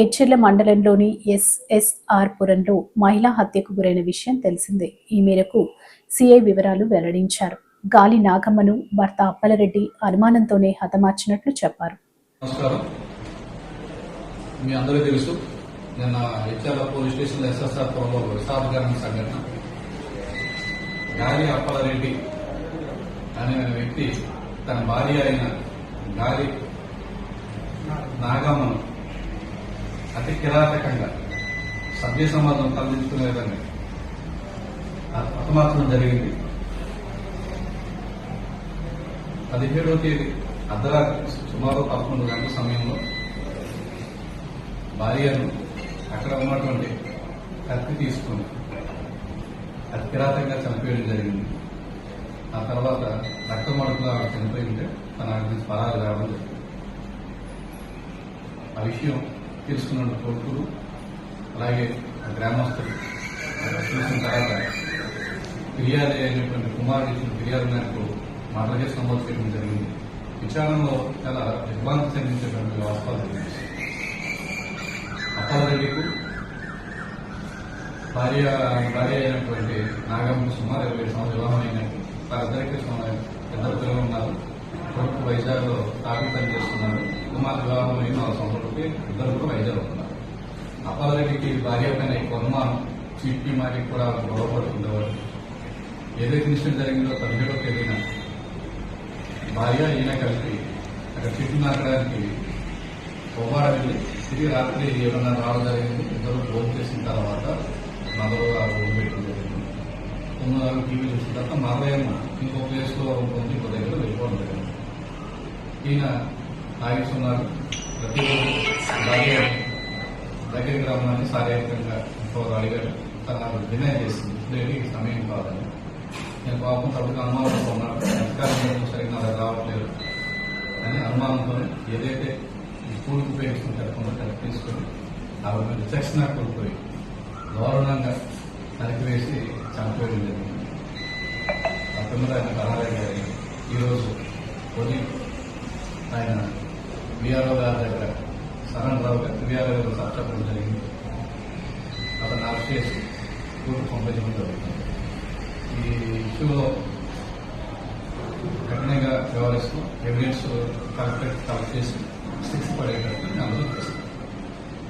ఎచ్చెర్ల మండలంలోని ఎస్ఎస్ఆర్పురంలో మహిళా హత్యకు గురైన విషయం తెలిసిందే. ఈ మేరకు సిఐ వివరాలు వెల్లడించారు. గాలి నాగమ్మను భర్త అప్పలరెడ్డి అనుమానంతోనే హతమార్చినట్లు చెప్పారు. మీ అందరికీ తెలుసు నిన్న పోలీస్ స్టేషన్ ఎస్ఎస్ఆర్ విషాదకరమైన సంఘటన. గాలి అప్పలరెడ్డి అనే వ్యక్తి తన భార్య అయిన గాలి నాగమ్మను అతి కిరాతకంగా సభ్య సమాజం తరలించుకునే విధంగా హత- జరిగింది. పదిహేడవ తేదీ అర్ధరాత్రి సుమారు పదకొండు గంటల సమయంలో భార్యను అక్కడ ఉన్నటువంటి కత్తి తీసుకుని అతి కిరాతకంగా చనిపోయడం జరిగింది. ఆ తర్వాత రక్తమడుపులో ఆవిడ చనిపోయి ఉంటే తన అక్కడి నుంచి పరాలు రావడం జరిగింది. ఆ విషయం తెలుసుకున్న కొడుకులు. అలాగే ఆ గ్రామస్తులు. చూసిన తర్వాత ఫిర్యాదు అయినటువంటి కుమారుడు ఇచ్చిన ఫిర్యాదు మేరకు మర్డర్ కేసు నమోదు చేయడం జరిగింది. విచారణలో చాలా దిగ్భ్రాంతి చెందించేటువంటి వాస్తవాలు జరిగింది అప్పారెడ్డికు భార్య భార్య అయినటువంటి నాగమ్మ సుమారు ఇరవై సంవత్సరాలు వివాహం అయినట్టు వారిద్దరికీ సుమారు ఇద్దరు పిల్లలు ఉన్నారు. కొడుకు వైజాగ్లో లో పని చేస్తున్నారు కుమార్ వివాహం అయిన నాలుగు సంవత్సరాలకి ఇద్దరు కూడా వైద్యులు ఉన్నారు అప్పారెడ్డికి భార్య పైన ఎక్కువ అనుమానం చీట్కి మాటికి కూడా గొడవపడుతుండేవాడు ఏదైతే ఇన్సిడెంట్ జరిగిందో పదిహేడో తేదీన భార్య ఈయన కలిపి అక్కడ చిట్టి నాకడానికి కొవ్వాడ వెళ్ళి తిరిగి రాత్రి ఏమన్నా రావడం జరిగింది ఇద్దరు ఫోన్ చేసిన తర్వాత మదరు ఆ రూమ్ పెట్టడం జరిగింది తొమ్మిది టీవీ చూసిన తర్వాత మరలేమో ఇంకో ప్లేస్లో ఉంటుంది ఇంకో దగ్గర వెళ్ళిపోవడం జరిగింది ఈయన తాగిస్తున్నారు. ప్రతిరోజు భార్య దగ్గరికి రమ్మని శారీరకంగా ఇంకో అడిగాడు తన డినై చేసింది లేదు సమయం కాదని. నేను పాపం తప్పుడు అనుమానంతో ఉన్నాను. అధికారం సరిగ్గా నాకు రావట్లేదు అని అనుమానంతో ఏదైతే స్కూల్కి ఉపయోగిస్తున్న కొంత తీసుకొని ఆవిడ విచక్షణ కోల్పోయి దారుణంగా నరికివేసి చంపేయడం జరిగింది. ఆ పిల్లలు ఆయన పరారైన గారి ఈరోజు ఉదయం ఆయన బీఆర్ఓ గారి దగ్గర సరణ్ రావు గారు విఆర్ఓ గారు సబ్చప్పడం జరిగింది. అతను అరెస్ట్ చేసి కోర్టు పంపించడం జరుగుతుంది. ఈ ఇష్యూలో కఠినంగా వ్యవహరిస్తూ ఎవిడెన్స్ కలెక్టర్ కలెక్ట్ చేసి శిక్ష పడేటట్టు నేను అందరూ చేస్తాను.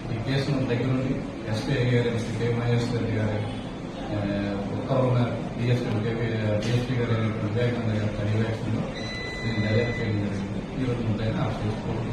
ఈ కేసును దగ్గర నుండి ఎస్పీఐ గారు శ్రీ కె మహేశ్వర రెడ్డి గారి ఆ, ఉత్తర్వుల డిఎస్పీ డిఎస్పీ గారు వివేకానంద గారి పర్యవేక్షణలో నేను దర్యాప్తు చేయడం జరిగింది. ఈ రోజు ముద్దైన ఆ చేసుకోవడం